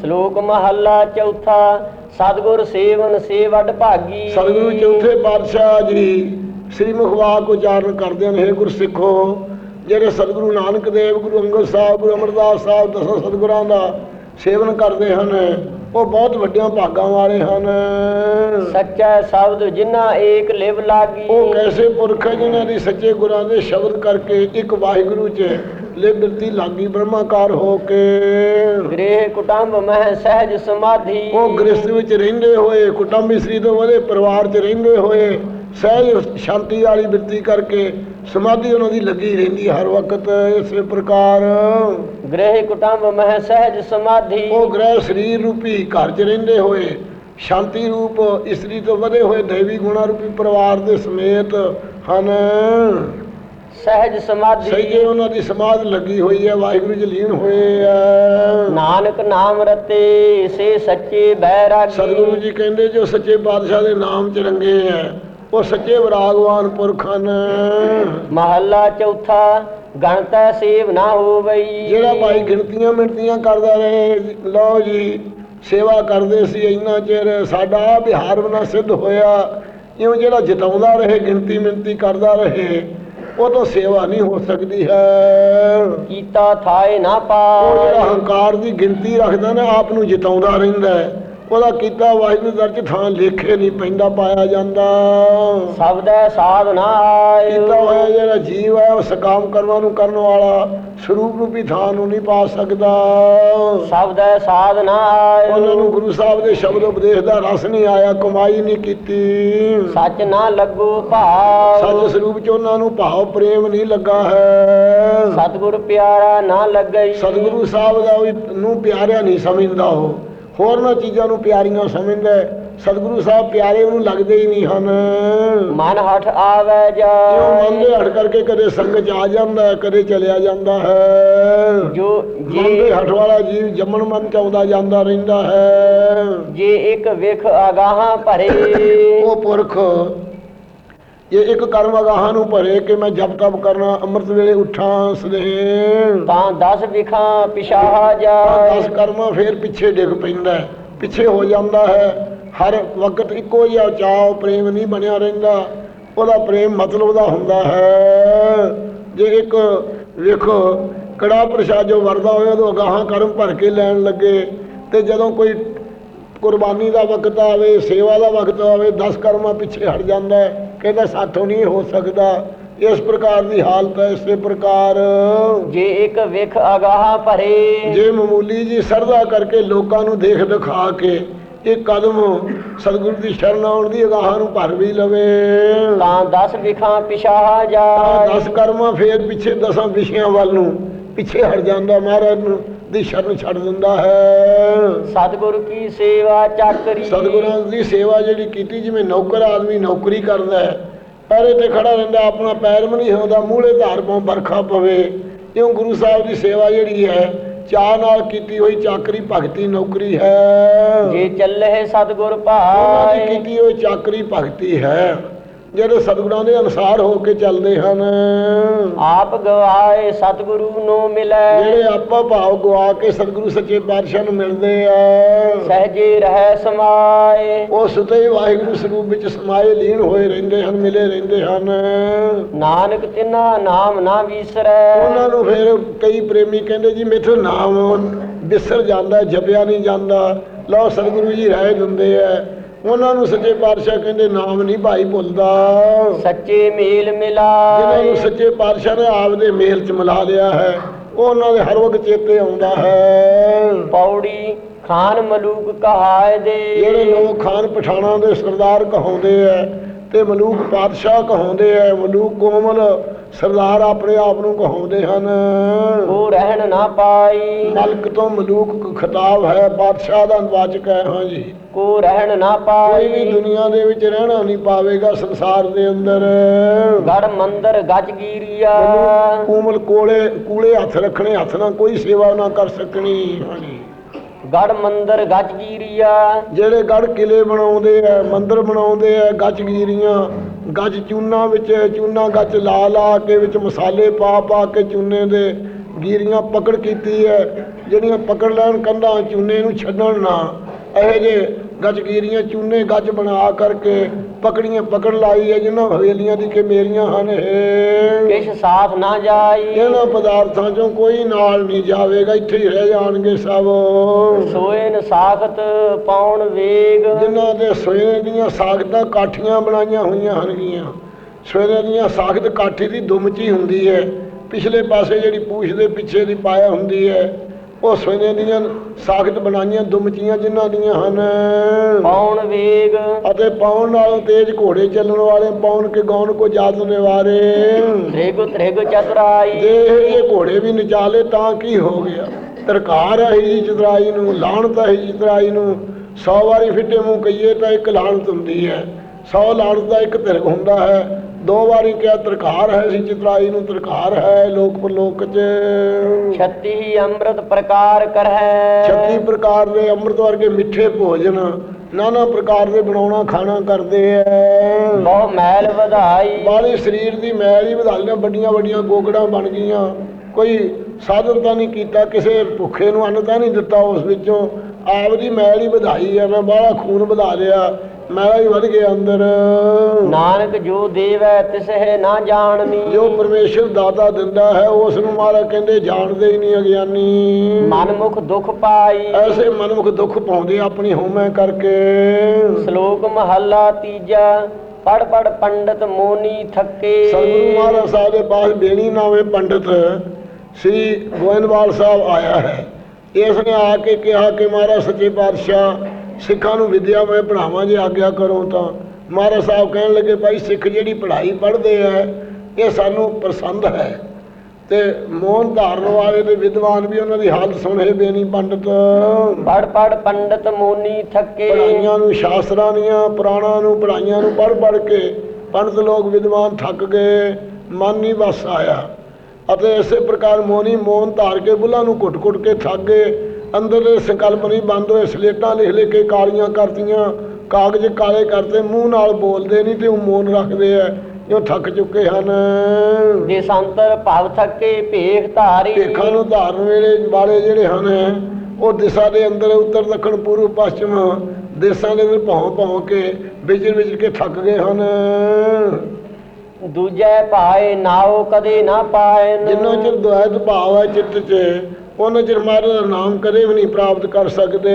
ਸ਼ਲੋਕ ਮਹੱਲਾ ਚੌਥਾ ਸਤਿਗੁਰ ਸੇਵਨ ਸੇਵਡ ਭਾਗੀ। ਸਤਿਗੁਰੂ ਚੌਥੇ ਪਾਤਸ਼ਾਹ ਜੀ ਸ੍ਰੀ ਮੁਖਵਾਕ ਉਚਾਰਨ ਕਰਦੇ ਹਨ ਹੈ ਗੁਰਸਿੱਖੋ ਜਿਹੜੇ ਸਤਿਗੁਰੂ ਨਾਨਕ ਦੇਵ ਗੁਰੂ ਅੰਗਦ ਸਾਹਿਬ ਗੁਰੂ ਅਮਰਦਾਸ ਸਾਹਿਬ ਦਸਾਂ ਸਤਿਗੁਰਾਂ ਦਾ ਸੇਵਨ ਕਰਦੇ ਹਨ ਉਹ ਬਹੁਤ ਵੱਡਿਆਂ ਭਾਗਾਂ ਵਾਲੇ ਹਨ। ਸੱਚਾ ਸ਼ਬਦ ਜਿਨ੍ਹਾਂ ਏਕ ਲਿਵ ਲਾਗੀ। ਉਹ ਕੈਸੇ ਪੁਰਖ ਜਿਨ੍ਹਾਂ ਦੀ ਸੱਚੇ ਗੁਰਾਂ ਦੇ ਸ਼ਬਦ ਕਰਕੇ ਇੱਕ ਵਾਹਿਗੁਰੂ 'ਚ ਲਿਬਰਤੀ ਲਾਗੀ ਬ੍ਰਹਮਾਕਾਰ ਹੋ ਕੇ। ਗ੍ਰਹਿ ਕੁਟੰਬ ਮਹਿ ਸਹਿਜ ਸਮਾਧੀ। ਉਹ ਗ੍ਰਸਥ ਵਿੱਚ ਰਹਿੰਦੇ ਹੋਏ ਕੁਟੰਬ ਇਸਤਰੀ ਤੋਂ ਵਧੇ ਪਰਿਵਾਰ 'ਚ ਰਹਿੰਦੇ ਹੋਏ ਸਹਿਜ ਸ਼ਾਂਤੀ ਵਾਲੀ ਬਿਰਤੀ ਕਰਕੇ ਸਮਾਧੀ ਉਹਨਾਂ ਦੀ ਲੱਗੀ ਰਹਿੰਦੀ ਹਰ ਵਕਤ ਇਸੇ ਪ੍ਰਕਾਰ। ਗ੍ਰਹਿ ਕੁਟੰਬ ਮਹਿ ਸਹਿਜ ਸਮਾਧੀ। ਉਹ ਗ੍ਰਹਿ ਸਰੀਰ ਰੂਪੀ ਘਰ 'ਚ ਰਹਿੰਦੇ ਹੋਏ ਸ਼ਾਂਤੀ ਰੂਪ ਇਸਤਰੀ ਤੋਂ ਵਧੇ ਹੋਏ ਦੇਵੀ ਗੁਣਾ ਰੂਪੀ ਪਰਿਵਾਰ ਦੇ ਸਮੇਤ ਹਨ। ਸਹਿਜ ਸਮਾਧੀ। ਸਹੀਏ ਉਹਨਾਂ ਦੀ ਸਮਾਧ ਲੱਗੀ ਹੋਈ ਹੈ ਵਾਹਿਗੁਰੂ ਜੀ ਲੀਨ ਹੋਏ ਆ। ਨਾਨਕ ਨਾਮ ਰਤੇ ਸੇ ਸੱਚੇ ਬੈਰਾਗੀ। ਸਤਿਗੁਰੂ ਜੀ ਕਹਿੰਦੇ ਜੋ ਸੱਚੇ ਬਾਦਸ਼ਾਹ ਦੇ ਨਾਮ 'ਚ ਰੰਗੇ ਆ ਉਹ ਸੱਚੇ ਵਿਰਾਗਵਾਨ ਪੁਰਖ ਹਨ। ਮਹੱਲਾ ਚੌਥਾ ਗਣਤੈ ਸੇਵ ਨਾ ਹੋਵਈ। ਜਿਹੜਾ ਭਾਈ ਗਿਣਤੀਆਂ ਮਿਣਤੀਆਂ ਕਰਦਾ ਰਹੇ ਲਓ ਜੀ ਸੇਵਾ ਕਰਦੇ ਸੀ ਇੰਨਾ ਚਿਰ ਸਾਡਾ ਵਿਹਾਰ ਬਣਾ ਸਿੱਧ ਹੋਇਆ। ਇਉਂ ਜਿਹੜਾ ਜਿਤਾਉਂਦਾ ਰਹੇ ਗਿਣਤੀ ਮਿਣਤੀ ਕਰਦਾ ਰਹੇ ਉਹ ਤੋਂ ਸੇਵਾ ਨਹੀਂ ਹੋ ਸਕਦੀ ਹੈ। ਕੀਤਾ ਥਾਏ ਨਾ ਉਹ ਜਿਹੜਾ ਪਾਏ ਹੰਕਾਰ ਦੀ ਗਿਣਤੀ ਰੱਖਦਾ ਨਾ ਆਪ ਨੂੰ ਜਿਤਾਉਂਦਾ ਰਹਿੰਦਾ ਹੈ। ਉਹਦਾ ਕੀਤਾ ਵਾਹਿਗੁਰੂ ਦਰ ਚ ਥਾਂ ਲੇਖੇ ਨਹੀਂ ਪੈਂਦਾ ਪਾਇਆ ਜਾਂਦਾ। ਸਬਦੈ ਸਾਧ ਨਾ ਕੀਤਾ ਹੋਇਆ ਜਿਹੜਾ ਜੀਵ ਹੈ ਉਹ ਸਕਾਮ ਕਰਮਾਂ ਨੂੰ ਕਰਨ ਵਾਲਾ ਸਰੂਪ ਰੂਪੀ ਥਾਂ ਨੂੰ ਨਹੀਂ ਪਾ ਸਕਦਾ। ਸਬਦੈ ਸਾਧ ਨਾ ਉਹਨਾਂ ਨੂੰ ਗੁਰੂ ਸਾਹਿਬ ਦੇ ਸ਼ਬਦ ਉਪਦੇਸ਼ ਦਾ ਰਸ ਨਹੀਂ ਆਇਆ ਕਮਾਈ ਨਹੀਂ ਕੀਤੀ। ਸੱਚ ਨਾ ਲੱਗੋ ਭਾਵ। ਸੱਚ ਸਰੂਪ ਚ ਉਹਨਾਂ ਨੂੰ ਭਾਵ ਪ੍ਰੇਮ ਨਹੀਂ ਲੱਗਾ ਹੈ। ਸਤਿਗੁਰ ਪਿਆਰਾ ਨਾ ਲੱਗਈ। ਸਤਿਗੁਰੂ ਸਾਹਿਬ ਦਾ ਨੂੰ ਪਿਆਰਿਆ ਨਹੀਂ ਸਮਝਦਾ ਉਹ। ਹੋਰਨਾਂ ਚੀਜ਼ਾਂ ਨੂੰ ਪਿਆਰੀਆਂ ਸਮਝਦਾ। ਸਤਿਗੁਰੂ ਸਾਹਿਬ ਪਿਆਰੇ ਉਹਨੂੰ ਲੱਗਦੇ ਹੀ ਨਹੀਂ ਹਨ। ਮਨ ਹਠ ਆਵੈ ਕਿਉਂ ਮਨ ਦੇ ਹਟ ਕਰਕੇ ਕਦੇ ਸੰਗ ਚ ਆ ਜਾਂਦਾ ਕਦੇ ਚਲਿਆ ਜਾਂਦਾ ਹੈ। ਜੋ ਮਨ ਦੇ ਜੇ ਹਟ ਵਾਲਾ ਜੀਵ ਜੰਮਣ ਮਨ ਚ ਆਉਂਦਾ ਜਾਂਦਾ ਰਹਿੰਦਾ ਹੈ। ਜੇ ਇੱਕ ਵਿਖ ਅਗਾਹਾਂ ਭਰੇ। ਉਹ ਪੁਰਖ ਇਹ ਇੱਕ ਕਰਮ ਅਗਾਹਾਂ ਨੂੰ ਭਰੇ ਕਿ ਮੈਂ ਜਪ ਤਪ ਕਰਨਾ ਅੰਮ੍ਰਿਤ ਵੇਲੇ ਉੱਠਾਂ ਸਦੇਹ ਤਾਂ 10 ਵਿਖਾਂ ਪਿਛਾਹ ਜਾਏ। ਦਸ ਕਰਮਾਂ ਫੇਰ ਪਿੱਛੇ ਡਿੱਗ ਪੈਂਦਾ ਹੈ, ਪਿੱਛੇ ਹੋ ਜਾਂਦਾ ਹੈ। ਹਰ ਵਕਤ ਇੱਕੋ ਜਿਹਾ ਚਾਅ ਪ੍ਰੇਮ ਨਹੀਂ ਬਣਿਆ ਰਹਿੰਦਾ। ਉਹਦਾ ਪ੍ਰੇਮ ਮਤਲਬ ਦਾ ਹੁੰਦਾ ਹੈ। ਜੇ ਇੱਕ ਵੇਖੋ ਕੜਾ ਪ੍ਰਸ਼ਾਦ ਜੋ ਵਰਦਾ ਹੋਇਆ ਉਹ ਅਗਾਹਾਂ ਕਰਮ ਭਰ ਕੇ ਲੈਣ ਲੱਗੇ। ਤੇ ਜਦੋਂ ਕੋਈ ਕੁਰਬਾਨੀ ਦਾ ਵਕਤ ਆਵੇ ਸੇਵਾ ਦਾ ਵਕਤ ਆਵੇ 10 ਕਰਮਾਂ ਪਿੱਛੇ ਹਟ ਜਾਂਦਾ ਹੈ। ਕਹਿੰਦਾ ਸਾਥੋਂ ਨਹੀਂ ਹੋ ਸਕਦਾ। ਇਸ ਪ੍ਰਕਾਰ ਦੀ ਹਾਲਤ ਹੈ ਇਸੇ ਪ੍ਰਕਾਰ। ਜੇ ਇੱਕ ਵਿਖ ਅਗਾਹਾਂ ਭਰੇ। ਜੇ ਮਾਮੂਲੀ ਜੀ ਸਰਦਾ ਕਰਕੇ ਲੋਕਾਂ ਨੂੰ ਦੇਖ ਦਿਖਾ ਕੇ ਇੱਕ ਕਦਮ ਸਤਿਗੁਰੂ ਦੀ ਸ਼ਰਨ ਆਉਣ ਦੀ ਅਗਾਹਾਂ ਨੂੰ ਭਰ ਵੀ ਲਵੇ। ਤਾਂ 10 ਵਿਖਾਂ ਪਿਛਾਹ ਜਾਏ। ਦਸ ਕਰਮਾਂ ਫੇਰ ਪਿੱਛੇ ਦਸਾਂ ਵਿਸ਼ਿਆਂ ਵੱਲ ਨੂੰ ਪਿੱਛੇ ਹਟ ਜਾਂਦਾ ਮਹਾਰਾਜ ਨੂੰ। ਦੀ ਸ਼ਰਨ ਛੱਡ ਦਿੰਦਾ ਹੈ। ਸਤਿਗੁਰ ਕੀ ਸੇਵਾ ਚਾਕਰੀ ਸਤਿਗੁਰਾਂ ਦੀ ਸੇਵਾ ਜਿਹੜੀ ਕੀਤੀ ਜਿਵੇਂ ਨੌਕਰ ਆਦਮੀ ਨੌਕਰੀ ਕਰਦਾ ਹੈ ਪੈਰੇ ਤੇ ਖੜਾ ਰਹਿੰਦਾ ਆਪਣਾ ਪੈਰ ਵੀ ਨਹੀਂ ਹੁੰਦਾ ਮੂਹਰੇ ਧਾਰ ਪਾਉ ਵਰਖਾ ਪਵੇ। ਇਉਂ ਗੁਰੂ ਸਾਹਿਬ ਦੀ ਸੇਵਾ ਜਿਹੜੀ ਹੈ ਚਾਹ ਨਾਲ ਕੀਤੀ ਹੋਈ ਚਾਕਰੀ ਭਗਤੀ ਨੌਕਰੀ ਹੈ। ਜੇ ਚੱਲੇ ਸਤਿਗੁਰ ਭਾਏ। ਕੀਤੀ ਹੋਈ ਚਾਕਰੀ ਭਗਤੀ ਹੈ। ਜਿਹੜੇ ਸਤਿਗੁਰਾਂ ਦੇ ਅਨੁਸਾਰ ਹੋ ਕੇ ਚੱਲਦੇ ਹਨ। ਆਪ ਗਵਾਏ ਸਤਿਗੁਰੂ ਨੂੰ ਮਿਲੈ। ਜਿਹੜੇ ਆਪਾ ਭਾਵ ਗਵਾ ਕੇ ਸਤਿਗੁਰੂ ਸੱਚੇ ਪਾਤਸ਼ਾਹ ਨੂੰ ਮਿਲਦੇ ਆ। ਸਹਜੇ ਰਹਿ ਸਮਾਏ। ਉਹ ਸੁਤੇ ਵਾਹਿਗੁਰੂ ਸਰੂਪ ਵਿੱਚ ਸਮਾਏ ਲੀਨ ਹੋਏ ਰਹਿੰਦੇ ਹਨ ਮਿਲੇ ਰਹਿੰਦੇ ਹਨ। ਨਾਨਕ ਤਿਨਾ ਨਾਮ ਨਾ ਵਿਸਰੈ। ਉਹਨਾਂ ਨੂੰ ਫਿਰ ਕਈ ਪ੍ਰੇਮੀ ਕਹਿੰਦੇ ਜੀ ਮੇਥੋਂ ਨਾਮ ਵਿਸਰ ਜਾਂਦਾ ਜਪਿਆ ਨਹੀਂ ਜਾਂਦਾ। ਲਓ ਸਤਿਗੁਰੂ ਜੀ ਰਹਿ ਦਿੰਦੇ ਆ। ਉਹਨਾਂ ਨੂੰ ਸੱਚੇ ਪਾਤਸ਼ਾਹ ਕਹਿੰਦੇ ਨਾਮ ਨਹੀਂ ਭਾਈ ਭੁੱਲਦਾ। ਸੱਚੇ ਮੇਲ ਜਿਨ੍ਹਾਂ ਨੂੰ ਸੱਚੇ ਪਾਤਸ਼ਾਹ ਨੇ ਆਪਦੇ ਮੇਲ ਚ ਮਿਲਾ ਲਿਆ ਹੈ ਉਹ ਉਹਨਾਂ ਦੇ ਹਰ ਵਕਤ ਚੇਤੇ ਆਉਂਦਾ ਹੈ। ਪੌੜੀ ਖਾਨ ਮਲੂਕ ਕਹਾਏ ਦੇ। ਜਿਹੜੇ ਲੋਕ ਖਾਨ ਪਠਾਣਾ ਦੇ ਸਰਦਾਰ ਕਹਾਉਂਦੇ ਆ ਤੇ ਮਲੂਕ ਪਾਤਸ਼ਾਹ ਕਹਾਉਂਦੇ ਆ ਮਲੂਕ ਕੋਮਲ ਸਰਦਾਰ ਆਪਣੇ ਆਪ ਨੂੰ ਕਹਾਉਂਦੇ ਹਨ। ਉਹ ਰਹਿਣ ਨਾ ਪਾਈ। ਮਲਕ ਤੋਂ ਮਲੂਕ ਖਿਤਾਬ ਹੈ ਬਾਦਸ਼ਾਹ ਦਾ ਵਾਚਕ ਹੈ ਹਾਂ ਜੀ। ਕੋ ਰਹਿਣ ਨਾ ਕੋਈ ਵੀ ਦੁਨੀਆ ਦੇ ਵਿੱਚ ਰਹਿਣਾ ਨਹੀਂ ਪਾਵੇਗਾ ਸੰਸਾਰ ਦੇ ਅੰਦਰ। ਗੜ ਮੰਦਰ ਗੱਜ ਗੀਰੀਆ। ਕੋਮਲ ਕੋਲੇ ਕੂਲੇ ਹੱਥ ਰੱਖਣੇ ਹੱਥ ਨਾਲ ਕੋਈ ਸੇਵਾ ਨਾ ਕਰ ਸਕਣੀ। ਗੜ ਮੰਦਰ ਗੱਜ ਗੀਰੀਆ। ਜਿਹੜੇ ਗੜ ਕਿਲੇ ਬਣਾਉਂਦੇ ਆ ਮੰਦਰ ਬਣਾਉਂਦੇ ਆ ਗੱਜ ਗੀਰੀਆਂ ਗੱਜ ਚੂਨਾ ਵਿੱਚ ਚੂਨਾ ਗੱਜ ਲਾ ਲਾ ਕੇ ਵਿੱਚ ਮਸਾਲੇ ਪਾ ਪਾ ਕੇ ਚੂਨੇ ਦੇ ਗੀਰੀਆਂ ਪਕੜ ਕੀਤੀ ਹੈ। ਜਿਹੜੀਆਂ ਪਕੜ ਲੈਣ ਕੰਧਾਂ ਚੂਨੇ ਨੂੰ ਛੱਡਣ ਨਾ ਇਹੋ ਜੇ ਗੱਜ ਗੀਰੀਆਂ ਚੂਨੇ ਗੱਜ ਬਣਾ ਕਰਕੇ ਪਕੜੀਆਂ ਪਕੜ ਲਾਈ ਹੈ ਜਿਨ੍ਹਾਂ ਹਵੇਲੀਆਂ ਦੀ ਕਿ ਮੇਰੀਆਂ ਹਨ ਇਹ। ਕਿਛ ਸਾਥ ਨਾ ਜਾਈ। ਇਹਨਾਂ ਪਦਾਰਥਾਂ ਚੋਂ ਕੋਈ ਨਾਲ ਨਹੀਂ ਜਾਵੇਗਾ ਇੱਥੇ ਹੀ ਰਹਿ ਜਾਣਗੇ ਸਭ। ਸੋਏ ਨ ਸਾਖਤ ਪਾਉਣ ਵੇਗ। ਜਿਨ੍ਹਾਂ ਦੇ ਸਵੇਰੇ ਦੀਆਂ ਸਾਖਤਾਂ ਕਾਠੀਆਂ ਬਣਾਈਆਂ ਹੋਈਆਂ ਹਨਗੀਆਂ। ਸਵੇਰੇ ਦੀਆਂ ਸਾਖਤ ਕਾਠੀ ਦੀ ਦੁਮਚੀ ਹੁੰਦੀ ਹੈ। ਪਿਛਲੇ ਪਾਸੇ ਜਿਹੜੀ ਪੂਛ ਦੇ ਪਿੱਛੇ ਦੀ ਪਾਇਆ ਹੁੰਦੀ ਹੈ ਉਹ ਸਵੇਰੇ ਦੀਆਂ ਸਾਖਤ ਬਣਾਈਆਂ ਦੁਮਚੀਆਂ ਜਿਨ੍ਹਾਂ ਦੀਆਂ ਹਨ। ਪਾਉਣ ਵੇਗ। ਅਤੇ ਪਾਉਣ ਨਾਲੋਂ ਤੇਜ਼ ਘੋੜੇ ਚੱਲਣ ਵਾਲੇ ਪਾਉਣ ਕੇ ਗਾਉਣ ਕੋ ਜਾਤ ਨਿਵਾਰੇ। ਤ੍ਰਿਗ ਤ੍ਰਿਗ ਚਤੁਰਾਈ। ਇਹ ਘੋੜੇ ਵੀ ਨਚਾਲੇ ਤਾਂ ਕੀ ਹੋ ਗਿਆ? ਤਰਕਾਰ ਹੈ ਜੀ ਚਤਰਾਈ ਨੂੰ ਲਾਹਣਤ ਹੈ ਜੀ ਚਤਰਾਈ ਨੂੰ। 100 ਵਾਰੀ ਫਿੱਟੇ ਮੂੰਹ ਕਹੀਏ ਤਾਂ ਇੱਕ ਲਾਹਣਤ ਹੁੰਦੀ ਹੈ। 100 ਲਾਹਣਤ ਦਾ ਇੱਕ ਤਿਰਕ ਹੁੰਦਾ ਹੈ। ਦੋ ਵਾਰੀ ਕਿਹਾ ਤਰਕਾਰ ਹੈ ਸੀ ਚਤਰਾਈ ਨੂੰ ਤਰਕਾਰ ਹੈ ਲੋਕ ਪਰਲੋਕ ਚ। ਛੱਤੀ ਅੰਮ੍ਰਿਤ ਪ੍ਰਕਾਰ ਕਰਹਿ। 36 ਪ੍ਰਕਾਰ ਦੇ ਅੰਮ੍ਰਿਤ ਵਰਗੇ ਮਿੱਠੇ ਭੋਜਨ ਨਾਨਾ ਪ੍ਰਕਾਰ ਦੇ ਬਣਾਉਣਾ ਖਾਣਾ ਕਰਦੇ ਐ। ਬਹੁ ਮੈਲ ਵਧਾਈ। ਬਾਲੇ ਸਰੀਰ ਦੀ ਮੈਲ ਹੀ ਵਧਾ ਲਿਆ ਵੱਡੀਆਂ ਵੱਡੀਆਂ ਗੋਗੜਾਂ ਬਣ ਗਈਆਂ। ਕੋਈ ਸਾਧਨ ਤਾਂ ਨਹੀਂ ਕੀਤਾ ਕਿਸੇ ਭੁੱਖੇ ਨੂੰ ਅੰਨ ਤਾਂ ਨਹੀਂ ਦਿੱਤਾ ਉਸ ਵਿੱਚੋਂ। ਆਪ ਦੀ ਮੈਲ ਹੀ ਵਧਾਈ ਹੈ ਮੈਂ ਬਾਹਲਾ ਖੂਨ ਵਧਾ ਲਿਆ। ਮੈਲਾ ਹੀ ਵੱਧ ਗਿਆ ਅੰਦਰ। ਨਾਨਕ ਜੋ ਦੇਵੈ ਤਿਸਹਿ ਨਾ ਜਾਣਨੀ। ਜੋ ਪਰਮੇਸ਼ਰ ਦਾਤਾ ਦਿੰਦਾ ਹੈ ਉਸ ਨੂੰ ਮਾਰਾ ਕਹਿੰਦੇ ਜਾਣਦੇ ਹੀ ਨਹੀਂ ਅਗਿਆਨੀ। ਮਨ ਮੁਖ ਦੁਖ ਪਾਈ। ਐਸੇ ਮਨਮੁਖ ਦੁੱਖ ਪਾਉਂਦੇ ਆਪਣੀ ਹਉਮੈ ਕਰਕੇ। ਸ਼ਲੋਕ ਮਹੱਲਾ ਤੀਜਾ ਪੜ ਪੜ ਪੰਡਤ ਮੋਨੀ ਥੱਕੇ। ਸਤਿਗੁਰੂ ਮਹਾਰਾਜ ਸਾਹਿਬ ਦੇ ਪਾਸ ਬੇਣੀ ਨਾਵੇਂ ਪੰਡਤ ਸ੍ਰੀ ਗੋਇੰਦਵਾਲ ਸਾਹਿਬ ਆਇਆ ਹੈ। ਇਸ ਨੇ ਆ ਕੇ ਕਿਹਾ ਕਿ ਮਹਾਰਾਜ ਸੱਚੇ ਪਾਤਸ਼ਾਹ ਸਿੱਖਾਂ ਨੂੰ ਵਿਦਿਆ ਮੈਂ ਪੜਾਵਾਂ ਜੇ ਆਗਿਆ ਕਰੋ ਤਾਂ। ਮਹਾਰਾਜ ਸਾਹਿਬ ਕਹਿਣ ਲੱਗੇ ਭਾਈ ਸਿੱਖ ਜਿਹੜੀ ਪੜ੍ਹਾਈ ਪੜ੍ਹਦੇ ਆ ਇਹ ਸਾਨੂੰ ਪਸੰਦ ਹੈ। ਤੇ ਮੋਹਨ ਧਾਰਨ ਵਾਲੇ ਤੇ ਵਿਦਵਾਨ ਵੀ ਉਹਨਾਂ ਦੀ ਹਾਲਤ ਸੁਣੇ ਬੇਣੀ ਪੰਡਤ। ਪੜ ਪੜ ਪੰਡਤ ਮੋਨੀ ਥੱਕੇ। ਪੜਾਈਆਂ ਨੂੰ ਸ਼ਾਸਤਰਾਂ ਦੀਆਂ ਪੁਰਾਣਾਂ ਨੂੰ ਪੜਾਈਆਂ ਨੂੰ ਪੜ੍ਹ ਪੜ੍ਹ ਕੇ ਪੰਡਤ ਲੋਕ ਵਿਦਵਾਨ ਥੱਕ ਗਏ ਮਨ ਨਹੀਂ ਵਸ ਆਇਆ। ਅਤੇ ਇਸੇ ਪ੍ਰਕਾਰ ਮੋਨੀ ਮੋਹਨ ਧਾਰ ਕੇ ਬੁੱਲਾਂ ਨੂੰ ਘੁੱਟ-ਘੁੱਟ ਕੇ ਥੱਕ ਗਏ। ਅੰਦਰ ਦੇ ਸੰਕਲਪ ਨਹੀਂ ਬੰਦ ਹੋਏ ਸਲੇਟਾਂ ਲਿਖ ਲਿਖ ਕੇ ਕਾਲੀਆਂ ਕਰਤੀਆਂ ਕਾਗਜ਼ ਕਾਲੇ ਕਰਤੇ ਮੂੰਹ ਨਾਲ ਬੋਲਦੇ ਨਹੀਂ ਤੇ ਉਹ ਮੋਨ ਰੱਖਦੇ ਆ ਜੋ ਥੱਕ ਚੁੱਕੇ ਹਨ। ਜੇ ਸੰਤਰ ਭਵ ਥੱਕੇ ਭੇਖ ਧਾਰੀ। ਭੇਖਾਂ ਨੂੰ ਧਾਰਨ ਵੇਲੇ ਵਾਲੇ ਜਿਹੜੇ ਹਨ ਉਹ ਦਿਸ਼ਾ ਦੇ ਅੰਦਰ ਉੱਤਰ ਦੱਖਣ ਪੂਰਬ ਪੱਛਮ ਦੇਸ਼ਾਂ ਦੇ ਵਿੱਚ ਭੌਂ ਭੌਂ ਕੇ ਵਿਚਰ ਵਿਚਰ ਕੇ ਥੱਕ ਗਏ ਹਨ। ਦੂਜੈ ਭਾਏ ਨਾਉ ਕਦੇ ਨਾ ਪਾਇਨ। ਜਿੰਨਾ ਚਿਰ ਦੁਆਇਤ ਭਾਵ ਹੈ ਚਿੱਤ 'ਚ ਉਹਨਾਂ ਚਿਰ ਮਹਾਰਾਜ ਦਾ ਨਾਮ ਕਦੇ ਵੀ ਨਹੀਂ ਪ੍ਰਾਪਤ ਕਰ ਸਕਦੇ।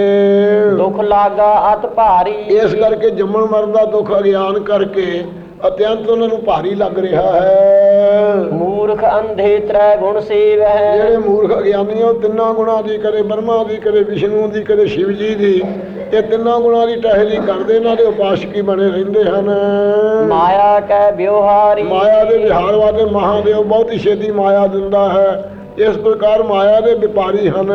ਦੁਖ ਲਾਗਾ ਅਤ ਭਾਰੀ। ਇਸ ਕਰਕੇ ਜੰਮਣ ਮਰਨ ਦਾ ਦੁੱਖ ਅਗਿਆਨ ਕਰਕੇ ਅਤਿਅੰਤ ਉਹਨਾਂ ਨੂੰ ਭਾਰੀ ਲੱਗ ਰਿਹਾ ਹੈ। ਮੂਰਖ ਅੰਧੇ ਤ੍ਰੈ ਗੁਣ ਸੇਵਹਿ। ਜਿਹੜੇ ਮੂਰਖ ਅਗਿਆਨੀ ਉਹ ਤਿੰਨਾਂ ਗੁਣਾਂ ਦੀ ਕਦੇ ਬਰਮਾ ਦੀ ਕਦੇ ਵਿਸ਼ਨੂੰ ਦੀ ਕਦੇ ਸ਼ਿਵ ਜੀ ਦੀ ਇਹ ਤਿੰਨਾਂ ਗੁਣਾਂ ਦੀ ਟਹਿਲੀ ਕਰਦੇ ਇਹਨਾਂ ਦੇ ਉਪਾਸ਼ਕੀ ਬਣੇ ਰਹਿੰਦੇ ਹਨ। ਮਾਇਆ ਕੈ ਵਿਵਹਾਰੀ। ਮਾਇਆ ਦੇ ਵਿਹਾਰ ਵਾਲੇ ਮਹਾਦੇਵ ਬਹੁਤ ਹੀ ਛੇਤੀ ਮਾਇਆ ਦਿੰਦਾ ਹੈ। ਇਸ ਪ੍ਰਕਾਰ ਮਾਇਆ ਦੇ ਵਪਾਰੀ ਹਨ।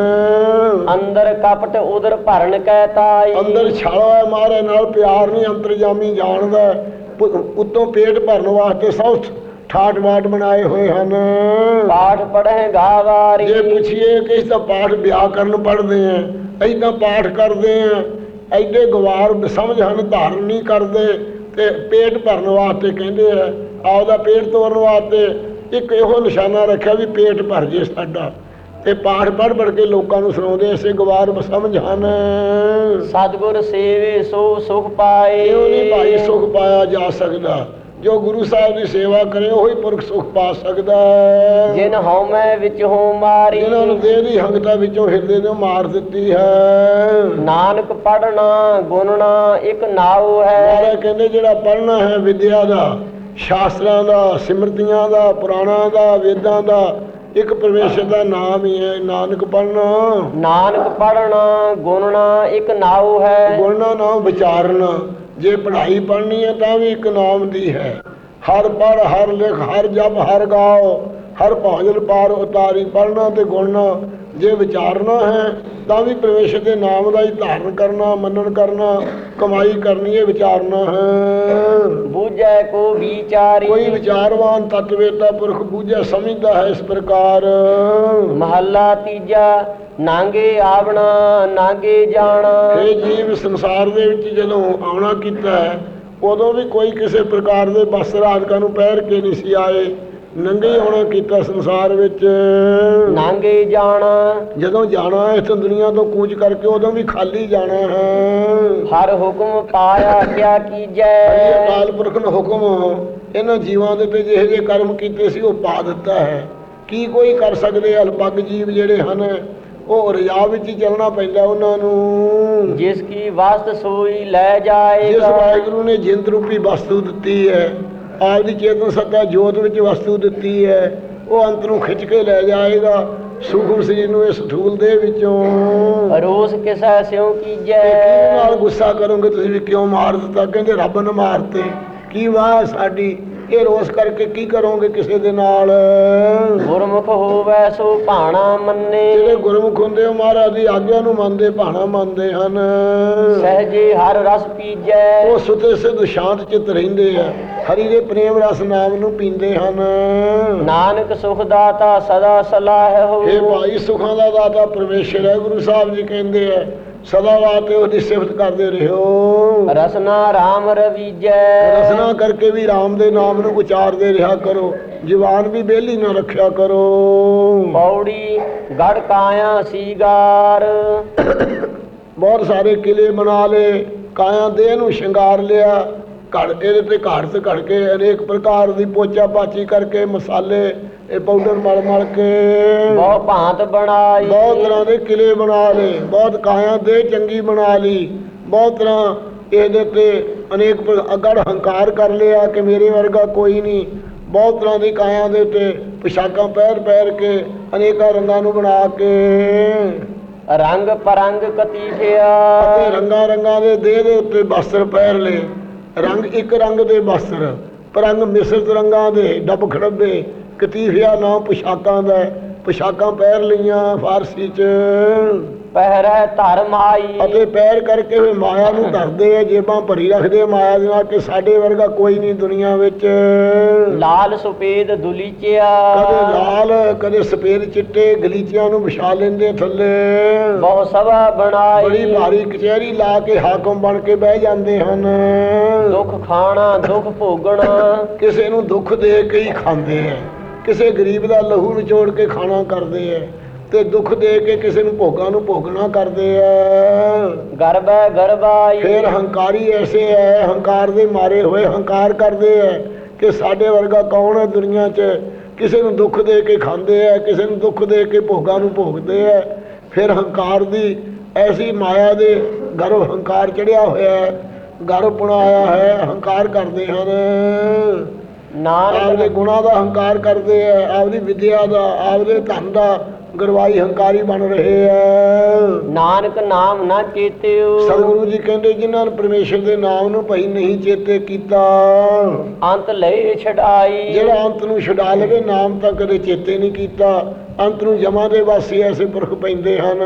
ਅੰਦਰ ਕਪਟ ਉਦਰ ਭਰਨ ਕੈ ਤਾਈ। ਅੰਦਰ ਛਾਲਾ ਹੈ ਮਾਰੇ ਨਾਲ ਪਿਆਰ ਨਹੀਂ ਅੰਤਰਜਾਮੀ ਜਾਣਦਾ ਉੱਤੋਂ ਪੇਟ ਭਰਨ ਵਾਸਤੇ ਸਭ ਠਾਟ ਬਾਟ ਬਣਾਏ ਹੋਏ ਹਨ। ਪਾਠ ਪੜਹਿ ਗਾਵਾਰੀ। ਜੇ ਪੁੱਛੀਏ ਕਿ ਇਸ ਦਾ ਪਾਠ ਵਿਆਕਰਨ ਪੜ੍ਹਦੇ ਆ ਐਦਾਂ ਪਾਠ ਕਰਦੇ ਆ ਐਡੇ ਗਵਾਰ ਸਮਝ ਹਨ ਧਾਰਨ ਨਹੀਂ ਕਰਦੇ ਤੇ ਪੇਟ ਭਰਨ ਵਾਸਤੇ ਕਹਿੰਦੇ ਆ ਆਪਦਾ ਪੇਟ ਤੋੜਨ ਵਾਸਤੇ ਇੱਕ ਇਹੋ ਨਿਸ਼ਾਨਾ ਰੱਖਿਆ ਵੀ ਪੇਟ ਭਰ ਜੇ ਸਾਡਾ। ਤੇ ਪਾਠ ਪੜ੍ਹ ਪੜ੍ਹ ਕੇ ਲੋਕਾਂ ਨੂੰ ਸੁਣਾਉਂਦੇ ਐਸੇ ਗਵਾਰ ਸਮਝ ਹਨ। ਸਤਿਗੁਰ ਸੇਵੇ ਸੋ ਸੁਖ ਪਾਏ। ਇਹੋ ਨਹੀਂ ਭਾਈ ਸੁਖ ਪਾਇਆ ਜਾ ਸਕਦਾ? ਜੋ ਗੁਰੂ ਸਾਹਿਬ ਦੀ ਸੇਵਾ ਕਰੇ ਉਹੀ ਪੁਰਖ ਸੁਖ ਪਾ ਸਕਦਾ। ਜਿਨ ਹਉਮੈ ਵਿੱਚ ਹੋ ਮਾਰੀ। ਇਹਨਾਂ ਨੂੰ ਦੇਹ ਦੀ ਹੰਗਤਾ ਵਿੱਚੋਂ ਹਿਰਦੇ ਨੂੰ ਮਾਰ ਦਿੱਤੀ ਹੈ। ਨਾਨਕ ਪੜਨਾ ਗੁਣਨਾ ਇੱਕ ਨਾਉ ਹੈ। ਕਹਿੰਦੇ ਜਿਹੜਾ ਪੜ੍ਹਨਾ ਹੈ ਵਿਦਿਆ ਦਾ ਸ਼ਾਸਤਰਾਂ ਦਾ ਸਿਮਰਤੀਆਂ ਦਾ ਪੁਰਾਣਾਂ ਦਾ ਵੇਦਾਂ ਦਾ ਇੱਕ ਪਰਮੇਸ਼ਰ ਦਾ ਨਾਮ ਹੀ ਹੈ ਨਾਨਕ ਪੜ੍ਹਨਾ। ਨਾਨਕ ਪੜਨਾ ਗੁਣਨਾ ਇੱਕ ਨਾਉ ਹੈ। ਗੁਣਨਾ ਨਾਮ ਵਿਚਾਰਨਾ। ਜੇ ਪੜ੍ਹਾਈ ਪੜ੍ਹਨੀ ਹੈ ਤਾਂ ਵੀ ਇੱਕ ਨਾਮ ਦੀ ਹੈ। ਹਰ ਪੜ੍ਹ ਹਰ ਲਿਖ ਹਰ ਜਪ ਹਰ ਗਾਓ ਹਰ ਭਜਨ ਪਾਰ ਉਤਾਰੀ ਪੜ੍ਹਨਾ ਤੇ ਗੁਣਨਾ। ਜੇ ਵਿਚਾਰਨਾ ਹੈ ਤਾਂ ਵੀ ਪਰਮੇਸ਼ਰ ਦੇ ਨਾਮ ਦਾ ਹੀ ਧਾਰਨ ਕਰਨਾ ਮੰਨਣ ਕਰਨਾ ਕਮਾਈ ਕਰਨੀ ਹੈ ਵਿਚਾਰਨਾ ਹੈ। ਬੂਝੈ ਕੋ ਵਿਚਾਰੀ। ਕੋਈ ਵਿਚਾਰਵਾਨ ਤਤਵੇਤਾ ਪੁਰਖ ਬੂਝੈ ਸਮਝਦਾ ਹੈ ਇਸ ਪ੍ਰਕਾਰ। ਮਹੱਲਾ ਤੀਜਾ ਨਾਂਗੇ ਆਵਣਾ ਨਾਂਗੇ ਜਾਣਾ। ਇਹ ਜੀਵ ਸੰਸਾਰ ਦੇ ਵਿੱਚ ਜਦੋਂ ਆਉਣਾ ਕੀਤਾ ਹੈ ਉਦੋਂ ਵੀ ਕੋਈ ਕਿਸੇ ਪ੍ਰਕਾਰ ਦੇ ਵਸਤਰ ਆਦਿਕਾਂ ਨੂੰ ਪਹਿਰ ਕੇ ਨਹੀਂ ਸੀ ਆਏ। ਨੰਗੇ ਆਉਣਾ ਕੀਤਾ ਸੰਸਾਰ ਵਿੱਚ। ਨਾਂਗੇ ਜਾਣਾ। ਜਦੋਂ ਜਾਣਾ ਇਸ ਦੁਨੀਆ ਤੋਂ ਕੂਚ ਕਰਕੇ ਉਦੋਂ ਵੀ ਖਾਲੀ ਜਾਣਾ ਹੈ। ਹਰ ਹੁਕਮ ਪਾਇਆ ਕਿਆ ਕੀਜੈ। ਅਕਾਲ ਪੁਰਖ ਨੇ ਹੁਕਮ ਇਹਨਾਂ ਜੀਵਾਂ ਦੇ ਤੇ ਜਿਹੇ ਜਿਹੇ ਕਰਮ ਕੀਤੇ ਸੀ ਉਹ ਪਾ ਦਿੱਤਾ ਹੈ। ਕੀ ਕੋਈ ਕਰ ਸਕਦੇ ਅਲਪੱਗ ਜੀਵ ਜਿਹੜੇ ਹਨ ਉਹ ਰਜਾ ਵਿੱਚ ਹੀ ਚੱਲਣਾ ਪੈਂਦਾ ਉਹਨਾਂ ਨੂੰ। ਜਿਸ ਕੀ ਵਸਤ ਸੋਈ ਲੈ ਜਿਸ ਜਾਏਗਾ ਵਾਹਿਗੁਰੂ ਨੇ ਜਿੰਦ ਰੂਪੀ ਵਸਤੂ ਦਿੱਤੀ ਹੈ ਆਪਦੀ ਚੇਤਨ ਸੱਤਾ ਜੋਤ ਵਿੱਚ ਵਸਤੂ ਦਿੱਤੀ ਹੈ ਉਹ ਅੰਤ ਨੂੰ ਖਿੱਚ ਕੇ ਲੈ ਜਾਏਗਾ। ਸੂਖਮ ਸਰੀਰ ਨੂੰ ਇਸ ਸਥੂਲ ਦੇ ਵਿੱਚੋਂ। ਰੋਸ ਕਿਸੈ ਸਿਉ ਕਿਹਦੇ ਨਾਲ ਕੀਜੈ ਗੁੱਸਾ ਕਰੋਗੇ ਤੁਸੀਂ ਵੀ ਕਿਉਂ ਮਾਰ ਦਿੱਤਾ? ਕਹਿੰਦੇ ਰੱਬ ਨੇ ਮਾਰਤੇ। ਕੀ ਵਾਹ ਸਾਡੀ? ਇਹ ਰੋਸ ਕਰਕੇ ਕੀ ਕਰੋਗੇ ਕਿਸੇ ਦੇ ਨਾਲ? ਗੁਰਮੁਖ ਹੋਵੈ ਸੋ ਭਾਣਾ ਮੰਨੇ। ਜਿਹੜੇ ਗੁਰਮੁਖ ਹੁੰਦੇ ਉਹ ਮਹਾਰਾਜ ਦੀ ਆਗਿਆ ਨੂੰ ਮੰਨਦੇ ਭਾਣਾ ਮੰਨਦੇ ਹਨ। ਸਹਜੇ ਹਰ ਰਸ ਪੀਜੈ। ਉਹ ਸੁਤੇ ਸਿੱਧ ਸ਼ਾਂਤ ਚਿੱਤ ਰਹਿੰਦੇ ਆ ਹਰੀ ਦੇ ਪ੍ਰੇਮ ਰਸ ਨਾਮ ਨੂੰ ਪੀਂਦੇ ਹਨ। ਨਾਨਕ ਸੁਖ ਦਾਤਾ ਸਦਾ ਸਲਾਹ ਇਹ ਹੋ ਭਾਈ ਸੁਖਾਂ ਦਾ ਦਾਤਾ ਪਰਮੇਸ਼ਰ ਹੈ ਗੁਰੂ ਸਾਹਿਬ ਜੀ ਕਹਿੰਦੇ ਆ ਸਦਾ ਵਾਤੇ ਉਹਦੀ ਸਿਫਤ ਕਰਦੇ ਰਹੋ। ਰਸਨਾ ਰਾਮ ਰਵੀਜੈ ਰਸਨਾ ਕਰਕੇ ਵੀ ਰਾਮ ਦੇ ਨਾਮ ਨੂੰ ਉਚਾਰਦੇ ਰਿਹਾ ਕਰੋ। ਜ਼ੁਬਾਨ ਵੀ ਬੇਲੀ ਨਾ ਰੱਖਿਆ ਕਰੋ। ਪੌੜੀ ਗੜ ਕਾਇਆ ਸੀਗਾਰ। ਬਹੁਤ ਸਾਰੇ ਕਿਲੇ ਬਣਾ ਲਏ। ਕਾਇਆ ਦੇਹ ਨੂੰ ਸ਼ਿੰਗਾਰ ਲਿਆ। ਘੜ ਇਹਦੇ ਤੇ ਘੜ ਤੇ ਘੜ ਕੇ ਅਨੇਕ ਪ੍ਰਕਾਰ ਦੀ ਪੋਚਾ ਪਾਚੀ ਕਰਕੇ ਮਸਾਲੇ ਇਹ ਪਾਊਡਰ ਮਲ ਮਲ ਕੇ। ਬਹੁ ਭਾਂਤ ਬਣਾਈ। ਬਹੁਤ ਤਰ੍ਹਾਂ ਦੇ ਕਿਲੇ ਬਣਾ ਲਏ ਬਹੁਤ ਕਾਇਆ ਦੇ ਚੰਗੀ ਬਣਾ ਲਈ। ਬਹੁਤ ਤਰ੍ਹਾਂ ਇਹਦੇ ਤੇ ਅਨੇਕ ਅਗੜ ਹੰਕਾਰ ਕਰ ਲਿਆ ਕਿ ਮੇਰੇ ਵਰਗਾ ਕੋਈ ਨਹੀਂ। ਬਹੁਤ ਤਰ੍ਹਾਂ ਦੀ ਕਾਇਆ ਦੇ ਉੱਤੇ ਪੁਸ਼ਾਕਾਂ ਪਹਿਰ ਪਹਿਰ ਕੇ ਅਨੇਕਾਂ ਰੰਗਾਂ ਨੂੰ ਬਣਾ ਕੇ। ਰੰਗ ਪਰੰਗ ਕਤੀਫਿਆ। ਅਤੇ ਰੰਗਾਂ ਰੰਗਾਂ ਦੇ ਦੇਹ ਦੇ ਉੱਤੇ ਵਸਤਰ ਪਹਿਰ ਲਏ। ਰੰਗ ਇੱਕ ਰੰਗ ਦੇ ਵਸਤਰ ਪਰੰਗ ਮਿਸ਼ਰਤ ਰੰਗਾਂ ਦੇ ਡੱਬ ਖੜੱਬੇ। ਕਤੀਫਿਆ ਨਾਮ ਪੁਸ਼ਾਕਾਂ ਦਾ। ਪੁਸ਼ਾਕਾਂ ਪਹਿਰ ਲਈਆਂ ਫਾਰਸੀ ਚ। ਪਹਿਰੈ ਧਰਮ ਆਈ। ਅਤੇ ਪੈਰ ਕਰਕੇ ਵੀ ਮਾਇਆ ਨੂੰ ਧਰਦੇ ਆ ਜੇਬਾਂ ਭਰੀ ਰੱਖਦੇ ਮਾਇਆ ਦੇ ਨਾਲ ਕਿ ਸਾਡੇ ਵਰਗਾ ਕੋਈ ਨਹੀਂ ਦੁਨੀਆ ਵਿੱਚ। ਲਾਲ ਸੁਪੇਦ ਦੁਲੀਚਿਆ। ਕਦੇ ਲਾਲ ਕਦੇ ਸਫੇਦ ਚਿੱਟੇ ਗਲੀਚਿਆਂ ਨੂੰ ਵਿਛਾ ਲੈਂਦੇ ਥੱਲੇ। ਬਹੁ ਸਭਾ ਬਣਾਈ। ਬੜੀ ਭਾਰੀ ਕਚਹਿਰੀ ਲਾ ਕੇ ਹਾਕਮ ਬਣ ਕੇ ਬਹਿ ਜਾਂਦੇ ਹਨ। ਦੁੱਖ ਖਾਣਾ ਦੁੱਖ ਭੋਗਣਾ। ਕਿਸੇ ਨੂੰ ਦੁੱਖ ਦੇ ਕੇ ਹੀ ਖਾਂਦੇ ਆ। ਕਿਸੇ ਗਰੀਬ ਦਾ ਲਹੂ ਨਿਚੋੜ ਕੇ ਖਾਣਾ ਕਰਦੇ ਆ ਤੇ ਦੁੱਖ ਦੇ ਕੇ ਕਿਸੇ ਨੂੰ ਭੋਗਾਂ ਨੂੰ ਭੋਗਣਾ ਕਰਦੇ ਆ ਗਰਬੈ ਗਰਬਾਈ। ਫਿਰ ਹੰਕਾਰੀ ਐਸੇ ਹੈ ਹੰਕਾਰ ਦੇ ਮਾਰੇ ਹੋਏ ਹੰਕਾਰ ਕਰਦੇ ਐ ਕਿ ਸਾਡੇ ਵਰਗਾ ਕੌਣ ਹੈ ਦੁਨੀਆ 'ਚ? ਕਿਸੇ ਨੂੰ ਦੁੱਖ ਦੇ ਕੇ ਖਾਂਦੇ ਐ ਕਿਸੇ ਨੂੰ ਦੁੱਖ ਦੇ ਕੇ ਭੋਗਾਂ ਨੂੰ ਭੋਗਦੇ ਐ। ਫਿਰ ਹੰਕਾਰ ਦੀ ਐਸੀ ਮਾਇਆ ਦੇ ਗਰਭ ਹੰਕਾਰ ਚੜਿਆ ਹੋਇਆ ਹੈ ਗਰਭ ਆਇਆ ਹੈ ਹੰਕਾਰ ਕਰਦੇ ਹਨ। ਆਪਦੇ ਨਾਨਕ ਗੁਣਾਂ ਦਾ ਹੰਕਾਰ ਕਰਦੇ ਐ ਆਪਦੀ ਵਿਦਿਆ ਦਾ ਆਪਦੇ ਧਨ ਦਾ ਗਰਵਾਈ ਹੰਕਾਰੀ ਬਣ ਰਹੇ ਐ। ਨਾਨਕ ਨਾਮ ਨਾ ਚੇਤਿਓ। ਸਤਿਗੁਰੂ ਜੀ ਕਹਿੰਦੇ ਜਿਨ੍ਹਾਂ ਨੇ ਪਰਮੇਸ਼ਰ ਦੇ ਨਾਮ ਨੂੰ ਭਈ ਨਹੀਂ ਚੇਤੇ ਕੀਤਾ। ਅੰਤ ਲਈ ਛਡਾਈ। ਜਿਹੜਾ ਅੰਤ ਨੂੰ ਛੁਡਾ ਲਵੇ ਨਾਮ ਤਾਂ ਕਦੇ ਚੇਤੇ ਨਹੀਂ ਕੀਤਾ। ਅੰਤ ਨੂੰ ਜਮਾਂ ਦੇ ਵਾਸੀ ਐਸੇ ਪੁਰਖ ਪੈਂਦੇ ਹਨ।